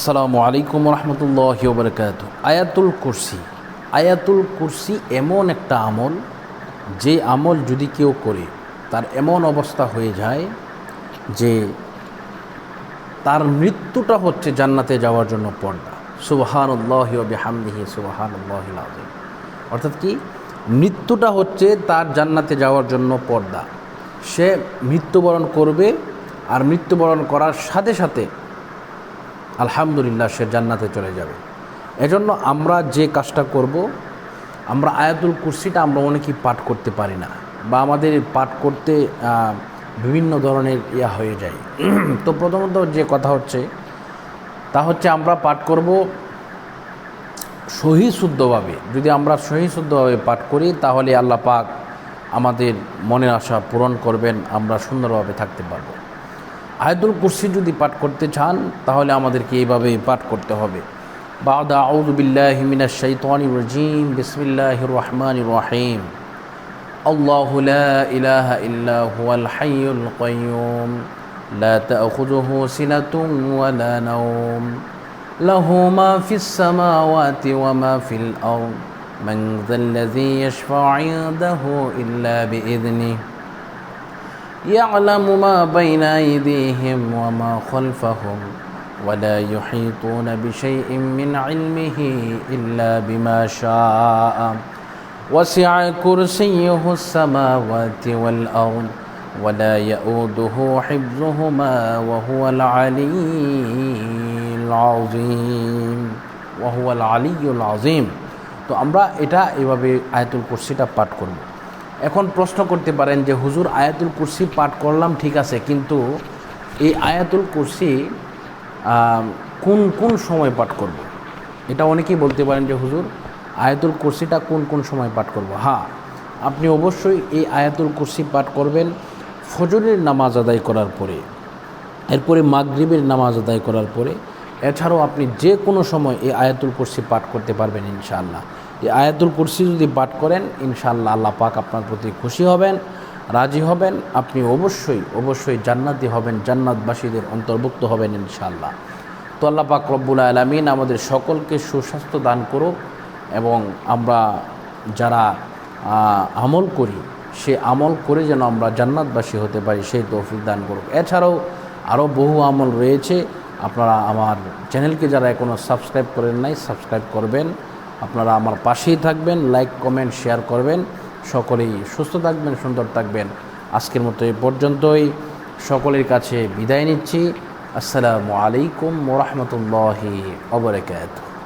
আসসালামু আলাইকুম রহমতুল্লাহ বরকাত আয়াতুল কুরসি। আয়াতুল কুরসি এমন একটা আমল, যে আমল যদি কেউ করে, তার এমন অবস্থা হয়ে যায় যে তার মৃত্যুটা হচ্ছে জান্নাতে যাওয়ার জন্য পর্দা। সুবাহান আল্লাহ বেহামদিহি সুবাহান আল্লাহ অর্থাৎ কি? মৃত্যুটা হচ্ছে তার জান্নাতে যাওয়ার জন্য পর্দা। সে মৃত্যুবরণ করবে, আর মৃত্যুবরণ করার সাথে সাথে আলহামদুলিল্লাহ সে জান্নাতে চলে যাবে। এজন্য আমরা যে কাজটা করব, আমরা আয়াতুল কুরসিটা আমরা অনেকেই পাঠ করতে পারি না বা আমাদের পাঠ করতে বিভিন্ন ধরনের ইয়া হয়ে যায়। তো প্রথমত যে কথা হচ্ছে, তা হচ্ছে আমরা পাঠ করব সহি শুদ্ধভাবে। যদি আমরা সহি শুদ্ধভাবে পাঠ করি, তাহলে আল্লাহ পাক আমাদের মনের আশা পূরণ করবেন, আমরা সুন্দরভাবে থাকতে পারব। আয়তুল কুরসি যদি পাঠ করতে চান, তাহলে আমাদেরকে এইভাবে পাঠ করতে হবে। বাদা আউদুবিল্লাহ মিনা শৈতানি রজিম বিসমিল্লাহ রহমান রহিম। আল্লাহ ইলাহ ইল্লাহুয়াল হাইউল কয়ুম লা তাখুযুহু সিনাতুন ওয়ালা নাওম। লাহু মা ফিস সামাওয়াতি ওয়া মা ফিল আরদ। মান যাল্লাযী ইয়াশফা'ু 'ইনদাহু ইল্লা বিইذনিহি يعلم ما بين أيديهم وما خلفهم ولا يحيطون بشيء من علمه إلا بما شاء وسع كرسيه السماوات والأرض ولا يؤوده حفظهما وهو العلي العظيم وهو العلي العظيم তো আমরা এটা এভাবে আয়াতুল কুরসিটা পাঠ করব এখন প্রশ্ন করতে পারেন যে, হুজুর, আয়াতুল কুরসি পাঠ করলাম, ঠিক আছে, কিন্তু এই আয়াতুল কুরসি কোন কোন সময় পাঠ করব। এটা অনেকেই বলতে পারেন যে, হুজুর, আয়াতুল কুরসিটা কোন কোন সময় পাঠ করব। হ্যাঁ আপনি অবশ্যই এই আয়াতুল কুরসি পাঠ করবেন ফজরের নামাজ আদায় করার পরে, এরপরে মাগরিবের নামাজ আদায় করার পরে এছাড়াও আপনি যে কোনো সময় এই আয়াতুল কুরসি পাঠ করতে পারবেন ইনশাআল্লাহ। এই আয়াতুল কুরসি যদি পাঠ করেন, ইনশাআল্লাহ আল্লাহ পাক আপনার প্রতি খুশি হবেন, রাজি হবেন। আপনি অবশ্যই অবশ্যই জান্নাতি হবেন, জান্নাতবাসীদের অন্তর্ভুক্ত হবেন ইনশাআল্লাহ। তো আল্লাহ পাক রব্বুল আলমিন আমাদের সকলকে সুস্বাস্থ্য দান করুক এবং আমরা যারা আমল করি, সে আমল করে যেন আমরা জান্নাতবাসী হতে পারি, সেই তৌফিক দান করুক। এছাড়াও আরও বহু আমল রয়েছে আপনারা আমার চ্যানেলকে যারা এখনও সাবস্ক্রাইব করেন নাই, সাবস্ক্রাইব করবেন। আপনারা আমার পাশেই থাকবেন, লাইক, কমেন্ট, শেয়ার করবেন। সকলেই সুস্থ থাকবেন, সুন্দর থাকবেন। আজকের মতো এই পর্যন্তই। সকলের কাছে বিদায় নিচ্ছি। আসসালামু আলাইকুম ওরহমতুল্লাহি অবরাকাতুহ